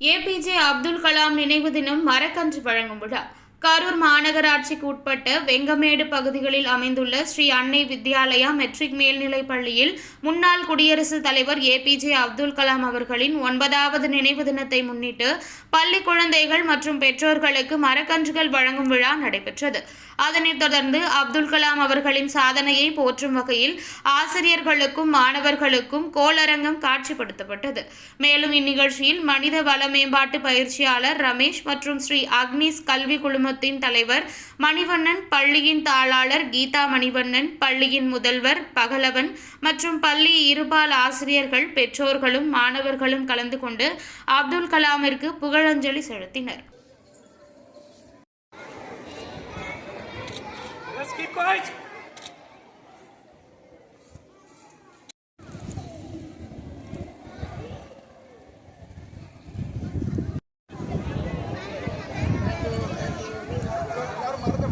APJ Abdul Kalam நினைவு தினம் மரக்கன்று வழங்கும் விழா. கரூர் மாநகராட்சிக்கு உட்பட்ட வெங்கமேடு பகுதிகளில் அமைந்துள்ள ஸ்ரீ அன்னை வித்யாலயா மெட்ரிக் மேல்நிலைப் பள்ளியில் முன்னாள் குடியரசுத் தலைவர் ஏபிஜே அப்துல் கலாம் அவர்களின் ஒன்பதாவது நினைவு தினத்தை முன்னிட்டு பள்ளி குழந்தைகள் மற்றும் பெற்றோர்களுக்கு மரக்கன்றுகள் வழங்கும் விழா நடைபெற்றது. அதனைத் தொடர்ந்து அப்துல் கலாம் அவர்களின் சாதனையை போற்றும் வகையில் ஆசிரியர்களுக்கும் மாணவர்களுக்கும் கோளரங்கம் காட்சிப்படுத்தப்பட்டது. மேலும் இந்நிகழ்ச்சியில் மனித வள மேம்பாட்டு பயிற்சியாளர் ரமேஷ் மற்றும் ஸ்ரீ அக்னிஸ் கல்வி குழும குழுமத்தின் தலைவர் மணிவண்ணன் பள்ளியின் தாளாளர் கீதா மணிவண்ணன் பள்ளியின் முதல்வர் பகலவன் மற்றும் பள்ளி இருபால் ஆசிரியர்கள் பெற்றோர்களும் மாணவர்களும் கலந்து கொண்டு அப்துல் கலாமிற்கு புகழஞ்சலி செலுத்தினர் Let's keep quiet.